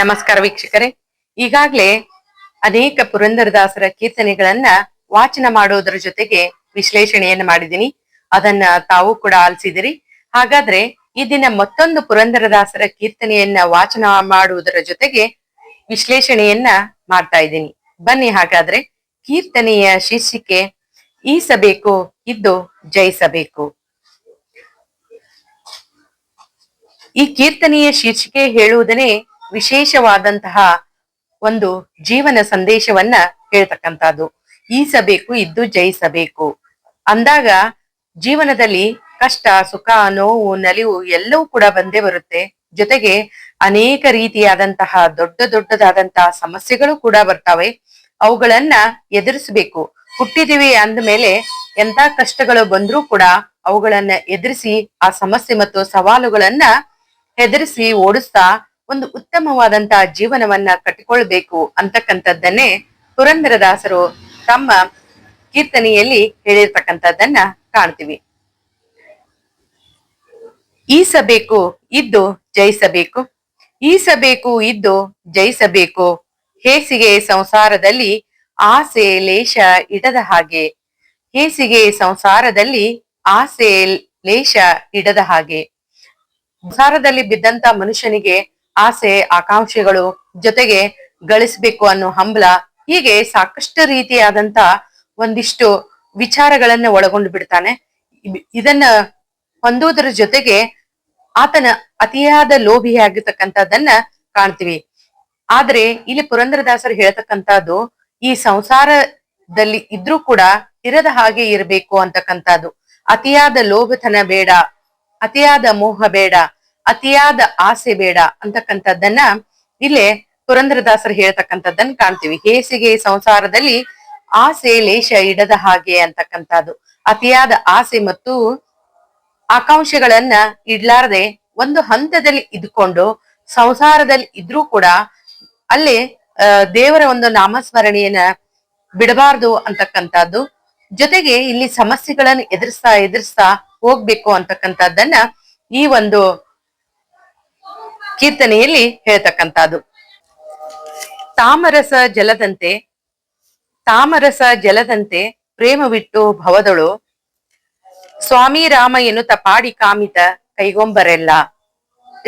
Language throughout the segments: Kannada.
ನಮಸ್ಕಾರ ವೀಕ್ಷಕರೇ. ಈಗಾಗಲೇ ಅನೇಕ ಪುರಂದರದಾಸರ ಕೀರ್ತನೆಗಳನ್ನ ವಾಚನ ಮಾಡುವುದರ ಜೊತೆಗೆ ವಿಶ್ಲೇಷಣೆಯನ್ನ ಮಾಡಿದ್ದೀನಿ. ಅದನ್ನ ತಾವು ಕೂಡ ಆಲಿಸಿದಿರಿ. ಹಾಗಾದ್ರೆ ಈ ದಿನ ಮತ್ತೊಂದು ಪುರಂದರದಾಸರ ಕೀರ್ತನೆಯನ್ನ ವಾಚನ ಮಾಡುವುದರ ಜೊತೆಗೆ ವಿಶ್ಲೇಷಣೆಯನ್ನ ಮಾಡ್ತಾ ಇದ್ದೀನಿ. ಬನ್ನಿ ಹಾಗಾದ್ರೆ ಕೀರ್ತನೆಯ ಶೀರ್ಷಿಕೆ ಈಸಬೇಕು ಇದ್ದು ಜಯಿಸಬೇಕು. ಈ ಕೀರ್ತನೆಯ ಶೀರ್ಷಿಕೆ ಹೇಳುವುದನ್ನೇ ವಿಶೇಷವಾದಂತಹ ಒಂದು ಜೀವನ ಸಂದೇಶವನ್ನ ಹೇಳ್ತಕ್ಕಂಥದ್ದು. ಈಸಬೇಕು ಇದ್ದು ಜಯಿಸಬೇಕು. ಅಂದಾಗ ಜೀವನದಲ್ಲಿ ಕಷ್ಟ, ಸುಖ, ನೋವು, ನಲಿವು ಎಲ್ಲವೂ ಕೂಡ ಬಂದೇ ಬರುತ್ತೆ. ಜೊತೆಗೆ ಅನೇಕ ರೀತಿಯಾದಂತಹ, ದೊಡ್ಡ ದೊಡ್ಡದಾದಂತಹ ಸಮಸ್ಯೆಗಳು ಕೂಡ ಬರ್ತವೆ. ಅವುಗಳನ್ನ ಎದುರಿಸಬೇಕು. ಹುಟ್ಟಿದೀವಿ ಅಂದ್ಮೇಲೆ ಎಂತ ಕಷ್ಟಗಳು ಬಂದ್ರೂ ಕೂಡ ಅವುಗಳನ್ನ ಎದುರಿಸಿ, ಆ ಸಮಸ್ಯೆ ಮತ್ತು ಸವಾಲುಗಳನ್ನ ಹೆದರಿಸಿ, ಓಡಿಸ್ತಾ ಒಂದು ಉತ್ತಮವಾದಂತಹ ಜೀವನವನ್ನ ಕಟ್ಟಿಕೊಳ್ಬೇಕು ಅಂತಕ್ಕಂಥದ್ದನ್ನೇ ಪುರಂದರದಾಸರು ತಮ್ಮ ಕೀರ್ತನೆಯಲ್ಲಿ ಹೇಳಿರ್ತಕ್ಕಂಥದ್ದನ್ನ ಕಾಣ್ತೀವಿ. ಈಸಬೇಕು ಇದ್ದು ಜಯಿಸಬೇಕು, ಈಸಬೇಕು ಇದ್ದು ಜಯಿಸಬೇಕು, ಹೇಸಿಗೆ ಸಂಸಾರದಲ್ಲಿ ಆಸೆ ಲೇಷ ಇಡದ ಹಾಗೆ, ಹೇಸಿಗೆ ಸಂಸಾರದಲ್ಲಿ ಆಸೆ ಲೇಷ ಇಡದ ಹಾಗೆ. ಸಂಸಾರದಲ್ಲಿ ಬಿದ್ದಂತ ಮನುಷ್ಯನಿಗೆ ಆಸೆ, ಆಕಾಂಕ್ಷೆಗಳು ಜೊತೆಗೆ ಗಳಿಸ್ಬೇಕು ಅನ್ನೋ ಹಂಬಲ ಹೀಗೆ ಸಾಕಷ್ಟು ರೀತಿಯಾದಂತ ಒಂದಿಷ್ಟು ವಿಚಾರಗಳನ್ನ ಒಳಗೊಂಡು ಬಿಡ್ತಾನೆ. ಇದನ್ನ ಹೊಂದುವುದರ ಜೊತೆಗೆ ಆತನ ಅತಿಯಾದ ಲೋಭಿಯಾಗಿರ್ತಕ್ಕಂಥದ್ದನ್ನ ಕಾಣ್ತೀವಿ. ಆದ್ರೆ ಇಲ್ಲಿ ಪುರಂದರದಾಸರು ಹೇಳ್ತಕ್ಕಂಥದ್ದು, ಈ ಸಂಸಾರದಲ್ಲಿ ಇದ್ರೂ ಕೂಡ ಇರದ ಹಾಗೆ ಇರಬೇಕು ಅಂತಕ್ಕಂಥದ್ದು. ಅತಿಯಾದ ಲೋಭತನ ಬೇಡ, ಅತಿಯಾದ ಮೋಹ ಬೇಡ ಅತಿಯಾದ ಆಸೆ ಬೇಡ ಅಂತಕ್ಕಂಥದ್ದನ್ನ ಇಲ್ಲೇ ಪುರಂದ್ರದಾಸರು ಹೇಳ್ತಕ್ಕಂಥದ್ದನ್ನ ಕಾಣ್ತೀವಿ. ಹೇಸಿಗೆ ಸಂಸಾರದಲ್ಲಿ ಆಸೆ ಲೇಷ ಇಡದ ಹಾಗೆ ಅಂತಕ್ಕಂಥದ್ದು. ಅತಿಯಾದ ಆಸೆ ಮತ್ತು ಆಕಾಂಕ್ಷೆಗಳನ್ನ ಇಡ್ಲಾರದೆ ಒಂದು ಹಂತದಲ್ಲಿ ಇದ್ಕೊಂಡು ಸಂಸಾರದಲ್ಲಿ ಇದ್ರೂ ಕೂಡ ಅಲ್ಲಿ ದೇವರ ಒಂದು ನಾಮಸ್ಮರಣೆಯನ್ನ ಬಿಡಬಾರ್ದು ಅಂತಕ್ಕಂಥದ್ದು. ಜೊತೆಗೆ ಇಲ್ಲಿ ಸಮಸ್ಯೆಗಳನ್ನ ಎದುರಿಸ್ತಾ ಎದುರಿಸ್ತಾ ಹೋಗ್ಬೇಕು ಅಂತಕ್ಕಂಥದ್ದನ್ನ ಈ ಒಂದು ಕೀರ್ತನೆಯಲ್ಲಿ ಹೇಳ್ತಕ್ಕಂಥದ್ದು. ತಾಮರಸ ಜಲದಂತೆ ತಾಮರಸ ಜಲದಂತೆ ಪ್ರೇಮವಿಟ್ಟು ಭವದಳು, ಸ್ವಾಮಿ ರಾಮ ಎನ್ನುತ್ತ ಪಾಡಿ ಕಾಮಿತ ಕೈಗೊಂಬರೆಲ್ಲ.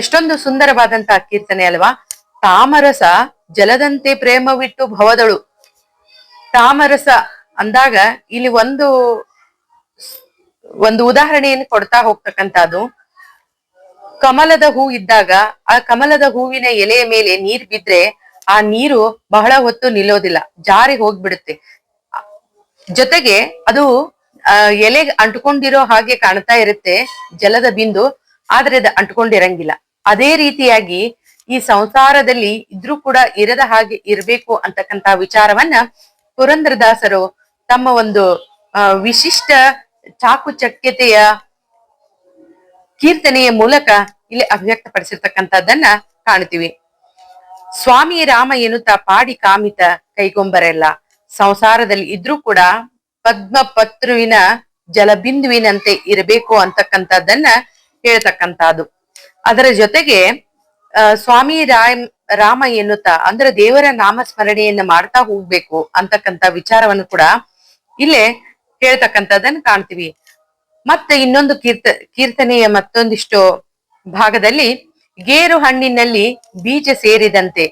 ಎಷ್ಟೊಂದು ಸುಂದರವಾದಂತಹ ಕೀರ್ತನೆ ಅಲ್ವಾ? ತಾಮರಸ ಜಲದಂತೆ ಪ್ರೇಮವಿಟ್ಟು ಭವದಳು. ತಾಮರಸ ಅಂದಾಗ ಇಲ್ಲಿ ಒಂದು ಒಂದು ಉದಾಹರಣೆಯನ್ನು ಕೊಡ್ತಾ ಹೋಗ್ತಕ್ಕಂಥದ್ದು. ಕಮಲದ ಹೂ ಇದ್ದಾಗ ಆ ಕಮಲದ ಹೂವಿನ ಎಲೆಯ ಮೇಲೆ ನೀರ್ ಬಿದ್ರೆ ಆ ನೀರು ಬಹಳ ಹೊತ್ತು ನಿಲ್ಲೋದಿಲ್ಲ ಜಾರಿ ಹೋಗ್ಬಿಡುತ್ತೆ. ಜೊತೆಗೆ ಅದು ಆ, ಎಲೆಗೆ ಅಂಟ್ಕೊಂಡಿರೋ ಹಾಗೆ ಕಾಣ್ತಾ ಇರುತ್ತೆ ಜಲದ ಬಿಂದು ಆದ್ರೆ ಅದು ಅಂಟ್ಕೊಂಡಿರಂಗಿಲ್ಲ. ಅದೇ ರೀತಿಯಾಗಿ ಈ ಸಂಸಾರದಲ್ಲಿ ಇದ್ರೂ ಕೂಡ ಇರದ ಹಾಗೆ ಇರಬೇಕು ಅಂತಕ್ಕಂತ ವಿಚಾರವನ್ನ ಪುರಂದ್ರದಾಸರು ತಮ್ಮ ಒಂದು ವಿಶಿಷ್ಟ ಚಾಕುಚಕ್ಯತೆಯ ಕೀರ್ತನೆಯ ಮೂಲಕ ಇಲ್ಲಿ ಅಭಿವ್ಯಕ್ತಪಡಿಸಿರ್ತಕ್ಕಂಥದ್ದನ್ನ ಕಾಣ್ತೀವಿ. ಸ್ವಾಮಿ ರಾಮ ಎನ್ನುತ್ತಾ ಪಾಡಿ ಕಾಮಿತ ಕೈಗೊಂಬರೆಲ್ಲ. ಸಂಸಾರದಲ್ಲಿ ಇದ್ರೂ ಕೂಡ ಪದ್ಮ ಪತ್ರುವಿನ ಜಲಬಿಂದುವಿನಂತೆ ಇರಬೇಕು ಅಂತಕ್ಕಂಥದ್ದನ್ನ ಹೇಳ್ತಕ್ಕಂಥದ್ದು. ಅದರ ಜೊತೆಗೆ ಸ್ವಾಮಿ ರಾಮ್ ರಾಮ ಎನ್ನುತ್ತಾ ಅಂದ್ರೆ ದೇವರ ನಾಮಸ್ಮರಣೆಯನ್ನ ಮಾಡ್ತಾ ಹೋಗ್ಬೇಕು ಅಂತಕ್ಕಂಥ ವಿಚಾರವನ್ನು ಕೂಡ ಇಲ್ಲೇ ಹೇಳ್ತಕ್ಕಂಥದ್ದನ್ನ ಕಾಣ್ತೀವಿ. ಮತ್ತೆ ಇನ್ನೊಂದು ಕೀರ್ತ, ಕೀರ್ತನೆಯ ಮತ್ತೊಂದಿಷ್ಟು ಭಾಗದಲ್ಲಿ ಗೇರು ಹಣ್ಣಿನಲ್ಲಿ ಬೀಜ ಸೇರಿದಂತೆ,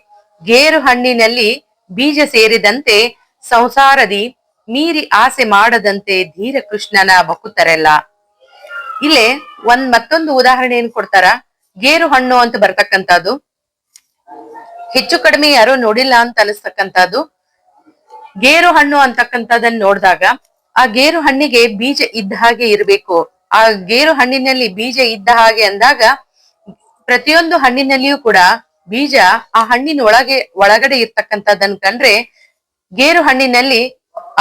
ಗೇರು ಹಣ್ಣಿನಲ್ಲಿ ಬೀಜ ಸೇರಿದಂತೆ ಸಂಸಾರದಿ ಮೀರಿ ಆಸೆ ಮಾಡದಂತೆ ಧೀರ ಕೃಷ್ಣನ ಬಕುತರೆಲ್ಲ. ಇಲ್ಲೇ ಒಂದ್ ಮತ್ತೊಂದು ಉದಾಹರಣೆ ಏನ್ ಕೊಡ್ತಾರ? ಗೇರು ಹಣ್ಣು ಅಂತ ಬರ್ತಕ್ಕಂಥದ್ದು. ಹೆಚ್ಚು ಕಡಿಮೆ ಯಾರು ನೋಡಿಲ್ಲ ಅಂತ ಅನಿಸ್ತಕ್ಕಂಥದ್ದು. ಗೇರು ಹಣ್ಣು ಅಂತಕ್ಕಂಥದ್ದನ್ನ ನೋಡಿದಾಗ ಆ ಗೇರು ಹಣ್ಣಿಗೆ ಬೀಜ ಇದ್ದ ಹಾಗೆ ಇರಬೇಕು. ಆ ಗೇರು ಹಣ್ಣಿನಲ್ಲಿ ಬೀಜ ಇದ್ದ ಹಾಗೆ ಅಂದಾಗ ಪ್ರತಿಯೊಂದು ಹಣ್ಣಿನಲ್ಲಿಯೂ ಕೂಡ ಬೀಜ ಆ ಹಣ್ಣಿನ ಒಳಗೆ, ಒಳಗಡೆ ಇರ್ತಕ್ಕಂಥದ್ದನ್ನ ಕಂಡ್ರೆ ಗೇರು ಹಣ್ಣಿನಲ್ಲಿ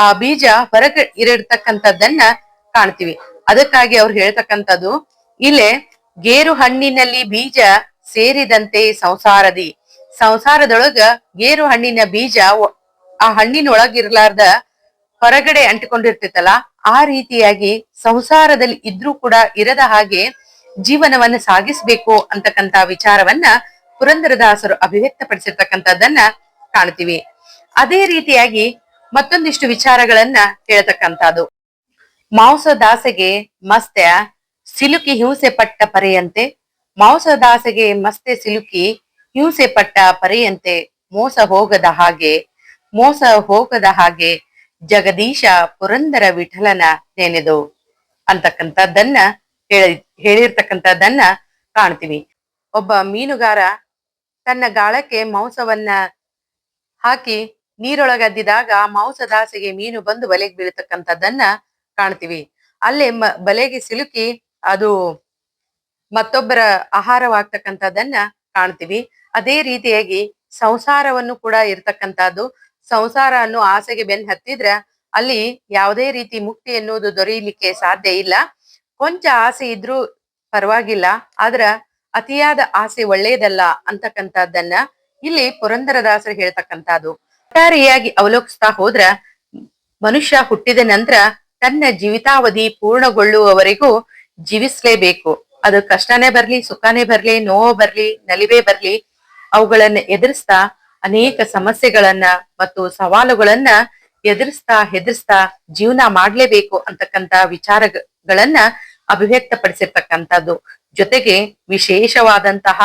ಆ ಬೀಜ ಹೊರಗೆ ಇರತಕ್ಕಂಥದ್ದನ್ನ ಕಾಣ್ತೀವಿ. ಅದಕ್ಕಾಗಿ ಅವ್ರು ಹೇಳ್ತಕ್ಕಂಥದ್ದು, ಇಲ್ಲೇ ಗೇರು ಹಣ್ಣಿನಲ್ಲಿ ಬೀಜ ಸೇರಿದಂತೆ ಸಂಸಾರದಿ. ಸಂಸಾರದೊಳಗ ಗೇರು ಹಣ್ಣಿನ ಬೀಜ ಆ ಹಣ್ಣಿನೊಳಗಿರ್ಲಾರ್ದ ಹೊರಗಡೆ ಅಂಟಿಕೊಂಡಿರ್ತೈತಲ್ಲ ಆ ರೀತಿಯಾಗಿ ಸಂಸಾರದಲ್ಲಿ ಇದ್ರೂ ಕೂಡ ಇರದ ಹಾಗೆ ಜೀವನವನ್ನ ಸಾಗಿಸ್ಬೇಕು ಅಂತಕ್ಕಂತ ವಿಚಾರವನ್ನ ಪುರಂದರದಾಸರು ಅಭಿವ್ಯಕ್ತಪಡಿಸಿರ್ತಕ್ಕಂಥದ್ದನ್ನ ಕಾಣ್ತೀವಿ. ಅದೇ ರೀತಿಯಾಗಿ ಮತ್ತೊಂದಿಷ್ಟು ವಿಚಾರಗಳನ್ನ ಹೇಳ್ತಕ್ಕಂಥದ್ದು ಮಾಂಸದಾಸೆಗೆ ಮಸ್ತ್ಯ ಸಿಲುಕಿ ಹಿಂಸೆ ಪಟ್ಟ ಪರೆಯಂತೆ, ಮಾಂಸದಾಸೆಗೆ ಮಸ್ತೆ ಸಿಲುಕಿ ಹಿಂಸೆ ಪಟ್ಟ ಪರೆಯಂತೆ ಮೋಸ ಹೋಗದ ಹಾಗೆ, ಮೋಸ ಹೋಗದ ಹಾಗೆ ಜಗದೀಶ ಪುರಂದರ ವಿಠಲನ ನೆನೆದು. ಅಂತಕ್ಕಂಥದ್ದನ್ನ ಹೇಳಿ, ಹೇಳಿರ್ತಕ್ಕಂಥದ್ದನ್ನ ಕಾಣ್ತೀವಿ. ಒಬ್ಬ ಮೀನುಗಾರ ತನ್ನ ಗಾಳಕ್ಕೆ ಮಾಂಸವನ್ನ ಹಾಕಿ ನೀರೊಳಗದ್ದಿದಾಗ ಮಾಂಸದಾಸೆಗೆ ಮೀನು ಬಂದು ಬಲೆಗೆ ಬೀಳ್ತಕ್ಕಂಥದ್ದನ್ನ ಕಾಣ್ತೀವಿ. ಅಲ್ಲೇ ಮ, ಬಲೆಗೆ ಸಿಲುಕಿ ಅದು ಮತ್ತೊಬ್ಬರ ಆಹಾರವಾಗ್ತಕ್ಕಂಥದ್ದನ್ನ ಕಾಣ್ತೀವಿ. ಅದೇ ರೀತಿಯಾಗಿ ಸಂಸಾರವನ್ನು ಕೂಡ ಇರ್ತಕ್ಕಂಥದ್ದು ಸಂಸಾರ ಅನ್ನೋ ಆಸೆಗೆ ಬೆನ್ ಹತ್ತಿದ್ರ ಅಲ್ಲಿ ಯಾವುದೇ ರೀತಿ ಮುಕ್ತಿ ಎನ್ನುವುದು ದೊರೆಯಲಿಕ್ಕೆ ಸಾಧ್ಯ ಇಲ್ಲ. ಕೊಂಚ ಆಸೆ ಇದ್ರೂ ಪರವಾಗಿಲ್ಲ, ಆದ್ರ ಅತಿಯಾದ ಆಸೆ ಒಳ್ಳೆಯದಲ್ಲ ಅಂತಕ್ಕಂಥದ್ದನ್ನ ಇಲ್ಲಿ ಪುರಂದರದಾಸರು ಹೇಳ್ತಕ್ಕಂಥದ್ದು. ಒಟ್ಟಾರೆಯಾಗಿ ಅವಲೋಕಿಸ್ತಾ ಹೋದ್ರ ಮನುಷ್ಯ ಹುಟ್ಟಿದ ನಂತರ ತನ್ನ ಜೀವಿತಾವಧಿ ಪೂರ್ಣಗೊಳ್ಳುವವರೆಗೂ ಜೀವಿಸ್ಲೇಬೇಕು. ಅದು ಕಷ್ಟನೇ ಬರ್ಲಿ, ಸುಖನೇ ಬರ್ಲಿ, ನೋವು ಬರ್ಲಿ, ನಲಿವೆ ಬರ್ಲಿ, ಅವುಗಳನ್ನ ಎದುರಿಸ್ತಾ ಅನೇಕ ಸಮಸ್ಯೆಗಳನ್ನ ಮತ್ತು ಸವಾಲುಗಳನ್ನ ಎದುರಿಸ್ತಾ ಹೆದರ್ಸ್ತಾ ಜೀವನ ಮಾಡ್ಲೇಬೇಕು ಅಂತಕ್ಕಂತ ವಿಚಾರಗಳನ್ನ ಅಭಿವ್ಯಕ್ತಪಡಿಸಿರ್ತಕ್ಕಂಥದ್ದು. ಜೊತೆಗೆ ವಿಶೇಷವಾದಂತಹ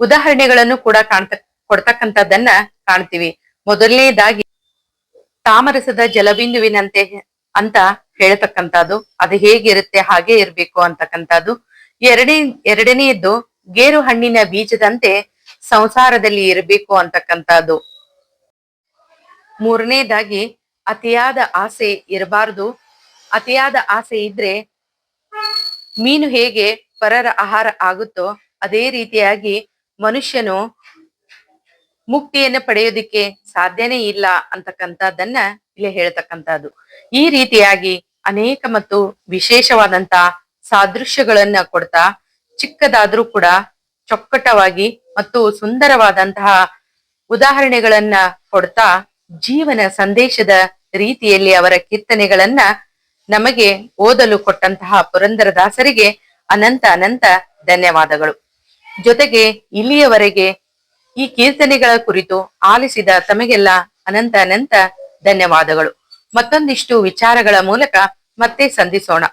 ಉದಾಹರಣೆಗಳನ್ನು ಕೂಡ ಕಾಣ್ತ, ಕೊಡ್ತಕ್ಕಂಥದ್ದನ್ನ ಕಾಣ್ತೀವಿ. ಮೊದಲನೇದಾಗಿ ತಾಮರಸದ ಜಲಬಿಂದುವಿನಂತೆ ಅಂತ ಹೇಳ್ತಕ್ಕಂಥದ್ದು. ಅದು ಹೇಗಿರುತ್ತೆ, ಹಾಗೆ ಇರ್ಬೇಕು ಅಂತಕ್ಕಂಥದ್ದು. ಎರಡನೇ ಎರಡನೆಯದ್ದು ಗೇರು ಹಣ್ಣಿನ ಬೀಜದಂತೆ ಸಂಸಾರದಲ್ಲಿ ಇರಬೇಕು ಅಂತಕ್ಕಂಥದ್ದು. ಮೂರನೇದಾಗಿ, ಅತಿಯಾದ ಆಸೆ ಇರಬಾರ್ದು. ಅತಿಯಾದ ಆಸೆ ಇದ್ರೆ ಮೀನು ಹೇಗೆ ಪರರ ಆಹಾರ ಆಗುತ್ತೋ ಅದೇ ರೀತಿಯಾಗಿ ಮನುಷ್ಯನು ಮುಕ್ತಿಯನ್ನು ಪಡೆಯೋದಿಕ್ಕೆ ಸಾಧ್ಯನೇ ಇಲ್ಲ ಅಂತಕ್ಕಂಥದ್ದನ್ನ ಇಲ್ಲಿ ಹೇಳ್ತಕ್ಕಂಥದ್ದು. ಈ ರೀತಿಯಾಗಿ ಅನೇಕ ಮತ್ತು ವಿಶೇಷವಾದಂತ ಸಾದೃಶ್ಯಗಳನ್ನ ಕೊಡ್ತಾ ಚಿಕ್ಕದಾದ್ರೂ ಕೂಡ ಚೊಕ್ಕಟವಾಗಿ ಮತ್ತು ಸುಂದರವಾದಂತಹ ಉದಾಹರಣೆಗಳನ್ನ ಕೊಡ್ತಾ ಜೀವನ ಸಂದೇಶದ ರೀತಿಯಲ್ಲಿ ಅವರ ಕೀರ್ತನೆಗಳನ್ನ ನಮಗೆ ಓದಲು ಕೊಟ್ಟಂತಹ ಪುರಂದರದಾಸರಿಗೆ ಅನಂತ ಅನಂತ ಧನ್ಯವಾದಗಳು. ಜೊತೆಗೆ ಇಲ್ಲಿಯವರೆಗೆ ಈ ಕೀರ್ತನೆಗಳ ಕುರಿತು ಆಲಿಸಿದ ತಮಗೆಲ್ಲ ಅನಂತ ಅನಂತ ಧನ್ಯವಾದಗಳು. ಮತ್ತೊಂದಿಷ್ಟು ವಿಚಾರಗಳ ಮೂಲಕ ಮತ್ತೆ ಸಂಧಿಸೋಣ.